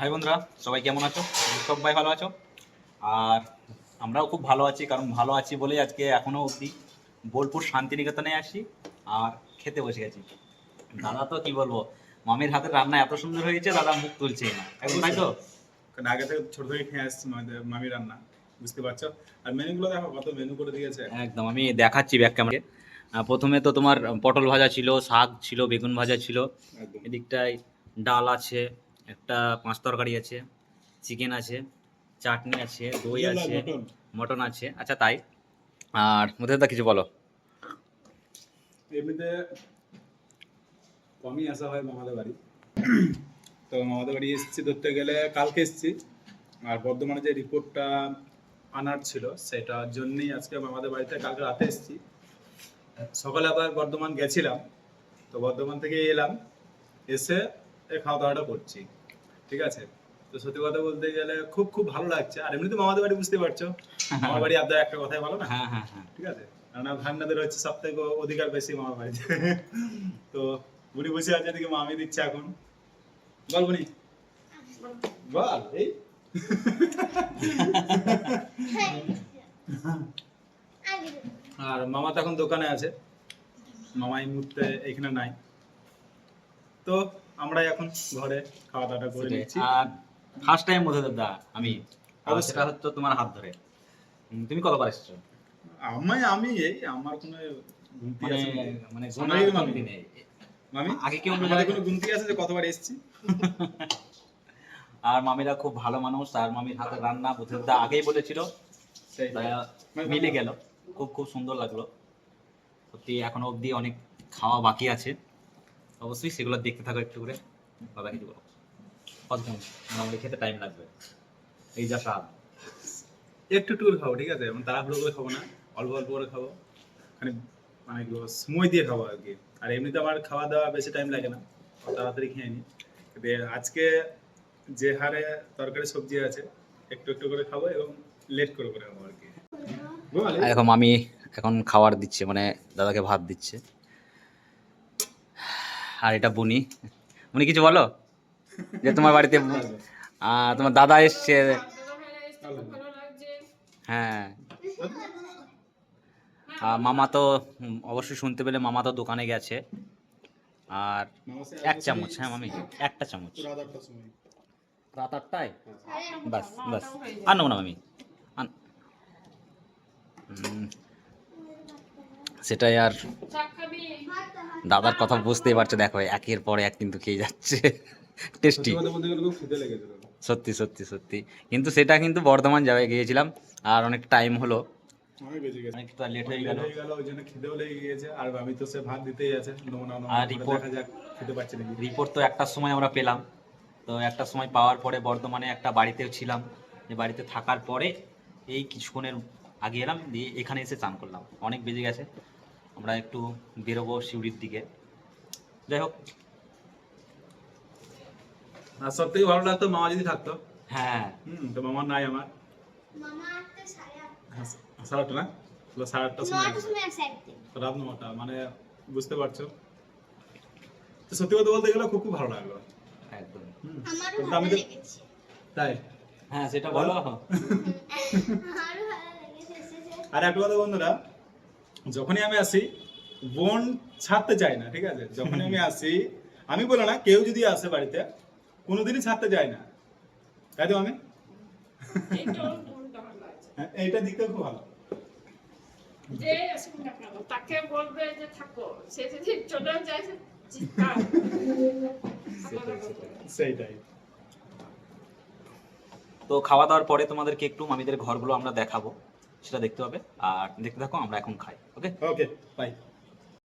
High বন্ধুরা সবাই কেমন আছো? সবাই ভালো আছো? আর আমরাও খুব ভালো আছি কারণ ভালো আছি বলেই আজকে এখনও অবধি বোলপুর শান্তিনিকেতনে আসি আর খেতে বসে গেছি দাদা তো কি বলব মামির হাতের রান্না এত সুন্দর হয়েছে দাদা মুখ তুলছে না। তাই তো? কারণ আগে থেকে ছোট থেকে খেয়ে আসছি মামির রান্না বুঝতে পারছ? আর মেনুগুলো দেখো কত মেনু করে দিয়েছে। একদম আমি দেখাচ্ছি ব্যাক ক্যামেরা প্রথমে তো তোমার পটল ভাজা ছিল শাক ছিল বেগুন ভাজা ছিল। এদিকটায় ডাল আছে একটা পাঁচ তরকারি আছে চিকেন আছে চাটনি আছে দই আছে মটন। আছে। আচ্ছা তাই? আর মধ্যে দা কিছু বলো। এমনিতে কমই আসা হয় মামাদের বাড়ি। তো মামাদের বাড়ি এসেছি ধরতে গেলে কালকে এসেছি। আর বর্ধমানে যে রিপোর্টটা আনার ছিল সেটার জন্যই আজকে মামাদের বাড়িতে কালকে রাতে এসেছি। সকালে আবার বর্ধমান গেছিলাম। তো বর্ধমান থেকে এলাম। এসে এই খাওয়া দাওয়াটা করছি। ঠিক আছে? তো সত্যি কথা বলতে গেলে খুব খুব ভালো লাগছে। আর এমনিতে মামাদের বাড়ি বুঝতে পারছ। মামার বাড়ি আপনার একটা কথাই ভালো না? হ্যাঁ হ্যাঁ হ্যাঁ। ঠিক আছে? কারণ ভান্ডাদের হচ্ছে সব থেকে অধিকার বেশি মামার বাড়িতে। তো বুড়ি বসে আছে এদিকে মামি দিচ্ছে এখন। বল বল এই। আর মামা তো এখন দোকানে আছে। মামা এই মুহূর্তে এখানে নাই। তো আমরা এখন ঘরে খাওয়া দাওয়াটা করে নিচ্ছি। আর ফার্স্ট টাইম মধ্যে দাদা আমি। সেটা হচ্ছে তোমার হাত ধরে। তুমি কতবার এসেছ? আমি আমি এই আমার কোনো মানে আছে মানে মামি। গুনতি নেই। মামি? আগে কি অন্য আমাদের জায়গায়- কোনো গুনতি আছে যে কতবার এসেছি? আর মামিরা খুব ভালো মানুষ আর মামির হাতে রান্না বুঝতে আগেই বলেছিল। সেই তাই মিলে গেল। খুব খুব সুন্দর লাগল। সত্যি এখনও অবধি অনেক খাওয়া বাকি আছে। অবশ্যই সেগুলো দেখতে থাকো একটু করে। বাবা কিছু বলো? কতক্ষণ মোটামুটি খেতে টাইম লাগবে। এই যা স্বাদ। একটু টুর খাব ঠিক আছে? এবং তাড়াহুড়ো করে খাব না। অল্প অল্প করে খাব। মানে মানে সময় দিয়ে খাব আর কি। আর এমনিতে আমার খাওয়া দাওয়া বেশি টাইম লাগে না। তাড়াতাড়ি খেয়ে নিই আজকে যে হারে তরকারি সবজি আছে একটু একটু করে খাব এবং লেট করে করে খাব আর কি। এই- এখন মামি এখন খাবার দিচ্ছে মানে দাদাকে ভাত দিচ্ছে। আর এটা বুনি। বুনি, কিছু বলো? যে তোমার বাড়িতে তোমার দাদা এসছে। হ্যাঁ। মামা তো অবশ্যই শুনতে পেলে মামা তো দোকানে গেছে। আর এক চামচ হ্যাঁ মামি, একটা চামচ। রাত আটটায়? বাস বাস। আর নেব না, মামি। সেটাই আর দাদার কথা বুঝতেই পারছ দেখো একের পর এক কিন্তু খেয়ে যাচ্ছে। টেস্টি সত্যি সত্যি সত্যি। কিন্তু সেটা কিন্তু বর্ধমান যাবে গিয়েছিলাম আর অনেক টাইম হলো। রিপোর্ট তো একটার সময় আমরা পেলাম। তো একটার সময় পাওয়ার পরে বর্ধমানে একটা বাড়িতেও ছিলাম। যে বাড়িতে থাকার পরে এই কিছুক্ষণের আগে এলাম দিয়ে এখানে এসে চান করলাম। অনেক বেজে গেছে। আমরা একটু বেরোবো শিউড়ির দিকে। যাই হোক। আর সব থেকে ভালো লাগতো মামা যদি থাকতো? হ্যাঁ। হুম তো মামা নাই আমার। সাড়ে আটটা। হ্যাঁ, সাড়ে আটটা না? সাড়ে আটটার সময় রাত নটা মানে বুঝতে পারছ? তো সত্যি কথা বলতে গেলে খুব খুব ভালো লাগল। একদম। আমি তো তাই? হ্যাঁ সেটা বলো। ভালো। আর একটা কথা বন্ধুরা যখনই আমি আসি বোন ছাড়তে চাই না ঠিক আছে? যখনই আমি আসি আমি বলো না কেউ যদি আসে বাড়িতে কোনোদিনই ছাড়তে যায় না। তাই তো আমি? হ্যাঁ, এইটা দিকটা খুব ভালো। যে আসুক না কেন, তাকে বলবে যে থাকো সে যদি চলে যায় সে চিৎকার সেটাই সেটাই। সেইটাই। তো খাওয়া দাওয়ার পরে তোমাদেরকে একটু মামিদের ঘরগুলো আমরা দেখাবো। সেটা দেখতে পাবে। আর দেখতে থাকো আমরা এখন খাই ওকে ওকে বাই